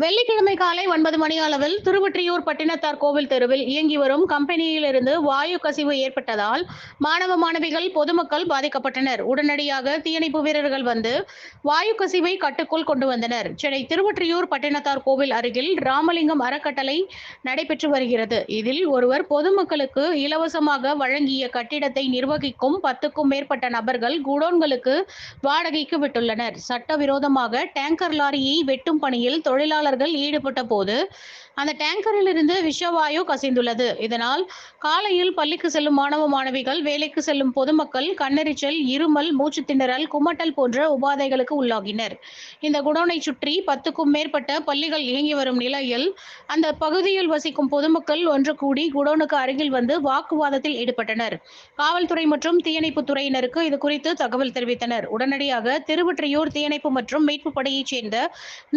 வெள்ளிக்கிழமை காலை ஒன்பது மணி அளவில் திருவொற்றியூர் பட்டினத்தார் கோவில் தெருவில் இயங்கி வரும் கம்பெனியிலிருந்து வாயு கசிவு ஏற்பட்டதால் மாணவ மாணவிகள் பொதுமக்கள் பாதிக்கப்பட்டனர். உடனடியாக தீயணைப்பு வீரர்கள் வந்து வாயு கசிவை கட்டுக்குள் கொண்டு வந்தனர். சென்னை திருவொற்றியூர் பட்டினத்தார் கோவில் அருகில் ராமலிங்கம் அறக்கட்டளை நடைபெற்று வருகிறது. இதில் ஒருவர் பொதுமக்களுக்கு இலவசமாக வழங்கிய கட்டிடத்தை நிர்வகிக்கும் பத்துக்கும் மேற்பட்ட நபர்கள் குடோன்களுக்கு வாடகைக்கு விட்டுள்ளனர். சட்டவிரோதமாக டேங்கர் லாரியை வெட்டும் பணியில் தொழிலாளர் தொழிலாளர்கள் ஈடுபட்ட போது அந்த டேங்கரில் இருந்து விஷவாயு கசிந்துள்ளது. இதனால் காலையில் பள்ளிக்கு செல்லும் மாணவ மாணவிகள் வேலைக்கு செல்லும் பொதுமக்கள் கண்ணெரிச்சல் இருமல் மூச்சு திணறல் குமட்டல் போன்ற உபாதைகளுக்கு உள்ளாகினர். இந்த குடோனை சுற்றி பத்துக்கும் மேற்பட்ட பள்ளிகள் இயங்கி வரும் நிலையில் அந்த பகுதியில் வசிக்கும் பொதுமக்கள் ஒன்று கூடி குடோனுக்கு அருகில் வந்து வாக்குவாதத்தில் ஈடுபட்டனர். காவல்துறை மற்றும் தீயணைப்பு துறையினருக்கு இது குறித்து தகவல் தெரிவித்தனர். உடனடியாக திருவொற்றியூர் தீயணைப்பு மற்றும் மீட்பு படையைச் சேர்ந்த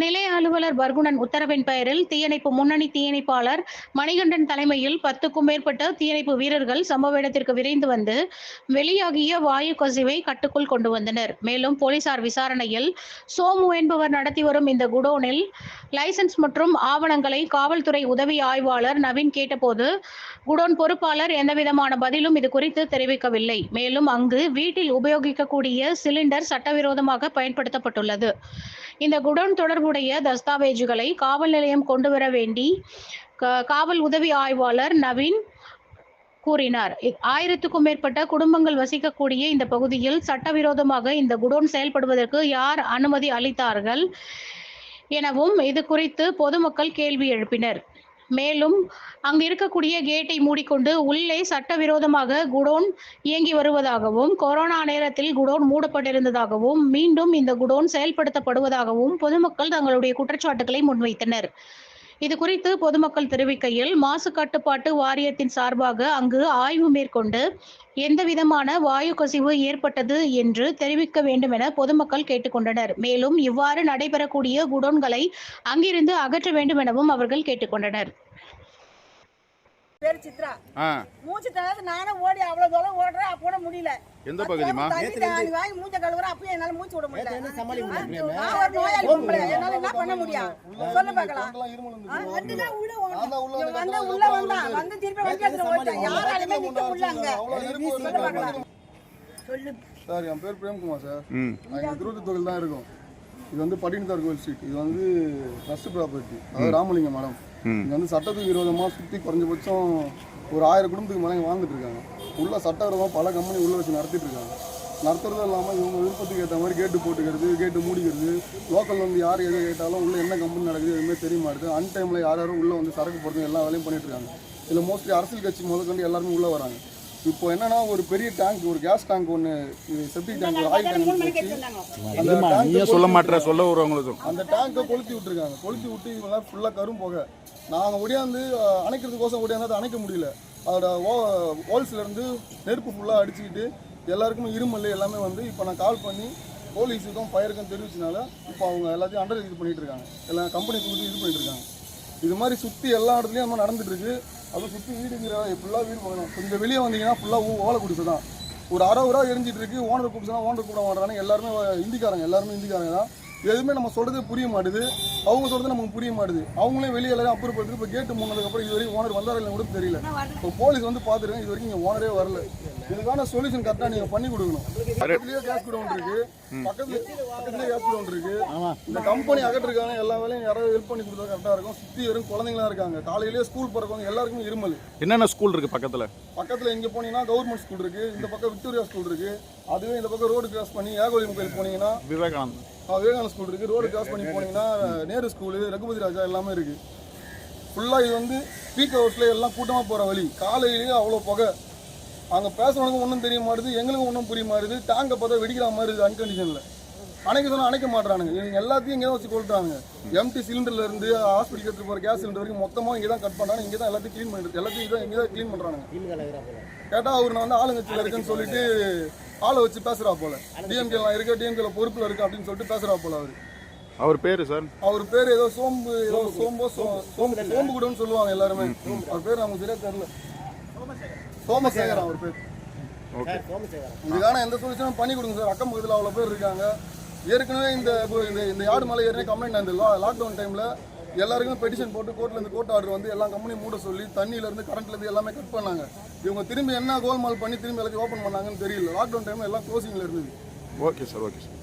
நிலைய அலுவலர் சர்க்குணன் உத்தரவின் பெயரில் தீயணைப்பு முன்னணி தீயணைப்பாளர் மணிகண்டன் தலைமையில் பத்துக்கும் மேற்பட்ட தீயணைப்பு வீரர்கள் சம்பவ இடத்திற்கு விரைந்து வந்து வெளியாகிய வாயு கசிவை கட்டுக்குள் கொண்டு வந்தனர். மேலும் போலீசார் விசாரணையில் சோமு என்பவர் நடத்தி வரும் இந்த குடோனில் லைசென்ஸ் மற்றும் ஆவணங்களை காவல்துறை உதவி ஆய்வாளர் நவீன் கேட்டபோது குடோன் பொறுப்பாளர் எந்தவிதமான பதிலும் இது குறித்து தெரிவிக்கவில்லை. மேலும் அங்கு வீட்டில் உபயோகிக்கக்கூடிய சிலிண்டர் சட்டவிரோதமாக பயன்படுத்தப்பட்டுள்ளது. இந்த குடோன் தொடர்புடைய தஸ்தாவேஜுகளை காவல் நிலையம் கொண்டு வர வேண்டி காவல் உதவி ஆய்வாளர் நவீன் கூறினார். ஆயிரத்துக்கும் மேற்பட்ட குடும்பங்கள் வசிக்கக்கூடிய இந்த பகுதியில் சட்டவிரோதமாக இந்த குடோன் செயல்படுவதற்கு யார் அனுமதி அளித்தார்கள் எனவும் இது குறித்து பொதுமக்கள் கேள்வி எழுப்பினர். மேலும் அங்கு இருக்கக்கூடிய கேட்டை மூடிக்கொண்டு உள்ளே சட்டவிரோதமாக குடோன் இயங்கி வருவதாகவும் கொரோனா நேரத்தில் குடோன் மூடப்பட்டிருந்ததாகவும் மீண்டும் இந்த குடோன் செயல்படுத்தப்படுவதாகவும் பொதுமக்கள் தங்களுடைய குற்றச்சாட்டுகளை முன்வைத்தனர். இது குறித்து பொதுமக்கள் தெரிவிக்கையில் மாசு கட்டுப்பாட்டு வாரியத்தின் சார்பாக அங்கு ஆய்வு மேற்கொண்டு எந்த விதமான வாயு கசிவு ஏற்பட்டது என்று தெரிவிக்க வேண்டும் என பொதுமக்கள் கேட்டுக்கொண்டனர். மேலும் இவ்வாறு நடைபெறக்கூடிய குடோன்களை அங்கிருந்து அகற்ற வேண்டும் எனவும் அவர்கள் கேட்டுக்கொண்டனர். பேர் சித்ரா. ஆ. மூச்சு தராது நானும் ஓடி அவ்வளவு தூரம் ஓடுறேன் அப்ப கூட முடியல. எந்த பகுதிமா தண்ணி வாங்கி மூஞ்ச கழுவுறேன் அப்பயும் என்னால மூச்சு விட முடியல. நான் ஒரு நோயாளி பொம்பளை. என்னால என்ன பண்ண முடியும்? சொல்லு பார்க்கலாம். வந்துதான் உள்ள. இவன் வந்து உள்ள வந்து திருப்பி வண்டி யாராலுமே நிக்க முடியல அங்க சொல்லு பார்க்கலாம் சொல்லு. சார் என் பேர் பிரேம்குமார் சார். ம். எங்கள் திருவள்ளூர் தொழில் தான் இருக்கும். இது வந்து பட்டினத்தார் கோவில் ஸ்ட்ரீட். இது வந்து ட்ரஸ்ட் ப்ராப்பர்ட்டி அதாவது ராமலிங்கம் மடம். இங்கே வந்து சட்டத்துக்கு விரோதமாக சுற்றி குறைஞ்சபட்சம் ஒரு ஆயிரம் குடும்பத்துக்கு மேலே வாழ்ந்துட்டு இருக்காங்க. உள்ள சட்டவிரோதமாக பல கம்பெனி உள்ள வச்சு நடத்திட்டு இருக்காங்க. நடத்துறதும் இல்லாமல் இவங்க விருப்பத்துக்கு ஏற்ற மாதிரி கேட்டு போட்டுக்கிறது கேட்டு மூடிக்கிறது லோக்கல் வந்து யார் எது கேட்டாலும் உள்ளே என்ன கம்பெனி நடக்குது எதுவுமே தெரிய மாட்டுது. அன் டைமில் யார் யாரும் உள்ளே வந்து சரக்கு போடுறது எல்லா வேலையும் பண்ணிட்டு இருக்காங்க. இதில் மோஸ்ட்லி அரசியல் கட்சி முதற்கொண்டு எல்லாருமே உள்ளே வராங்க. இப்போ என்னன்னா ஒரு பெரிய டேங்க் ஒரு கேஸ் டேங்க் ஒன்று செப்டிக் டேங்க் ஒரு ஆயில் டேங்க் சொல்ல மாட்டேற சொல்ல வருவாங்களுக்கு அந்த டேங்கை கொளுத்தி விட்டுருக்காங்க. கொளுத்தி விட்டு இவங்க ஃபுல்லாக கரும் போக. நாங்கள் ஒடியாந்து அணைக்கிறதுக்கோசம் ஒடியாந்து அதை அணைக்க முடியல. அதோட ஓ ஹோல்ஸ்ல இருந்து நெருப்பு ஃபுல்லாக அடிச்சுக்கிட்டு எல்லாருக்குமே இருமல் எல்லாமே வந்து இப்போ நான் கால் பண்ணி போலீஸுக்கும் ஃபயருக்கும் தெரிவிச்சனால இப்போ அவங்க எல்லாத்தையும் அண்டர் இது பண்ணிட்டு இருக்காங்க. எல்லா கம்பெனி கொடுத்து இது பண்ணிட்டு இருக்காங்க. இது மாதிரி சுற்றி எல்லா இடத்துலையும் நம்ம நடந்துட்டு இருக்கு. அதுவும் சுற்றி வீடுங்கிற ஃபுல்லாக வீடு போகணும் கொஞ்சம் வெளியே வந்தீங்கன்னா ஃபுல்லாக ஓலை குடிசை தான். ஒரு அரை ரூபா எரிஞ்சிட்டு இருக்கு ஓனர் கூப்பிடுச்சா ஓனர் கூப்பிட மாட்டாங்க எல்லாருமே இந்திக்காரங்க எல்லாருமே இந்திக்காரங்க தான். எதுவுமே நம்ம சொல்கிறது புரிய மாட்டுது. அவங்க சொல்கிறது நமக்கு புரிய மாட்டுது. அவங்களே வெளியே எல்லாரும் அப்புறப்படுத்து இப்போ கேட்டு மூணதுக்கப்புறம் இது வரைக்கும் ஓனர் வந்தாரா கூட தெரியல. இப்போ போலீஸ் வந்து பார்த்துருக்கேன் இது வரைக்கும் இங்கே ஓனரே வரல. இதுக்கான சொல்யூஷன் கரெக்டாக நீங்கள் பண்ணி கொடுக்கணும். பக்கத்துலேயே கேஸ் குடோன் இருக்கு. பக்கத்துல பக்கத்துலேயே கேஸ் குடோன் இருக்கு. இந்த கம்பெனி அகற்றிருக்காங்க எல்லா வேலையும் யாராவது ஹெல்ப் பண்ணி கொடுத்தா கரெக்டாக இருக்கும். சுற்றி வெறும் குழந்தைங்களா இருக்காங்க. காலையிலேயே ஸ்கூல் போகிறவங்க எல்லாருக்குமே இருமல். என்னென்ன ஸ்கூல் இருக்கு பக்கத்துல? பக்கத்தில் எங்கே போனீங்கன்னா கவர்மெண்ட் ஸ்கூல் இருக்கு. இந்த பக்கம் விக்டோரியா ஸ்கூல் இருக்கு. அதுவே இந்த பக்கம் ரோடு கிராஸ் பண்ணி ஏகோலியம் கோயில் போனீங்கன்னா விவேகானந்த் விவேகானந்த ஸ்கூல் இருக்கு. ரோடு கிராஸ் பண்ணி போனீங்கன்னா நேரு ஸ்கூலு ரகுபதி ராஜா எல்லாமே இருக்கு. ஃபுல்லாக இது வந்து பீக் ஹவர்ஸில் எல்லாம் கூட்டமாக போகிற வழி. காலையிலேயே அவ்வளோ புகை. அங்கே பேசுறவனுக்கும் ஒன்றும் தெரிய மாட்டுது எங்களுக்கும் ஒன்றும் புரிய மாட்டுது டேங்கை பார்த்தா வெடிக்கிற மாதிரி இருக்குது அன்கண்டிஷனில் அணைக்க சொன்னால் அணைக்க மாட்றானுங்க. இவங்க எல்லாத்தையும் இங்கே தான் வச்சு கொளுத்துறாங்க எம்டி சிலிண்டர்ல இருந்து ஹாஸ்பிட்டல் எடுத்து போகிற கேஸ் சிலிண்டர் வரைக்கும் மொத்தமாக இங்கே தான் கட் பண்ணுறாங்க இங்கே தான் எல்லாத்தையும் க்ளீன் பண்ணிட்டு எல்லாத்தையும் இதான் இங்கே தான் க்ளீன் பண்ணுறாங்க கேட்டால் அவர் நான் வந்து ஆளுங்கட்சியில் இருக்கேன்னு சொல்லிட்டு ஆளை வச்சு பேசுகிறா போல. டிஎம்கேலாம் இருக்கு டிஎம்கேல பொறுப்பில் இருக்கு அப்படின்னு சொல்லிட்டு பேசுகிறா போல அவர். அவர் பேரு சார் அவர் பேர் ஏதோ சோம்பு ஏதோ சோம்போ சோ- சோம்பு சோம்பு கூடன்னு சொல்லுவாங்க எல்லாருமே. அவர் பேர் நமக்கு சரியா தெரியல. சோமசேகர் அவர் பேர். ஓகே. இதுக்கான எந்த சொல்யூஷனும் பண்ணி கொடுங்க சார். அக்கம் பக்கத்தில் அவ்வளோ பேர் இருக்காங்க. ஏற்கனவே இந்த இந்த இந்த யார்டு மலை ஏற்கனவே கம்ப்ளைண்ட் அந்த லாக்டவுன் டைமில் எல்லாருக்குமே பெட்டிஷன் போட்டு கோர்ட்ல இருந்து கோர்ட் ஆர்டர் வந்து எல்லா கம்பெனியும் மூட சொல்லி தண்ணியில இருந்து கரண்ட்ல இருந்து எல்லாமே கட் பண்ணாங்க. இவங்க திரும்பி என்ன கோல்மால் பண்ணி திரும்பி எல்லாத்தையும் ஓப்பன் பண்ணாங்கன்னு தெரியல. லாக்டவுன் டைம்ல எல்லாம் க்ளோசிங்ல இருந்தது. Okay sir okay sir.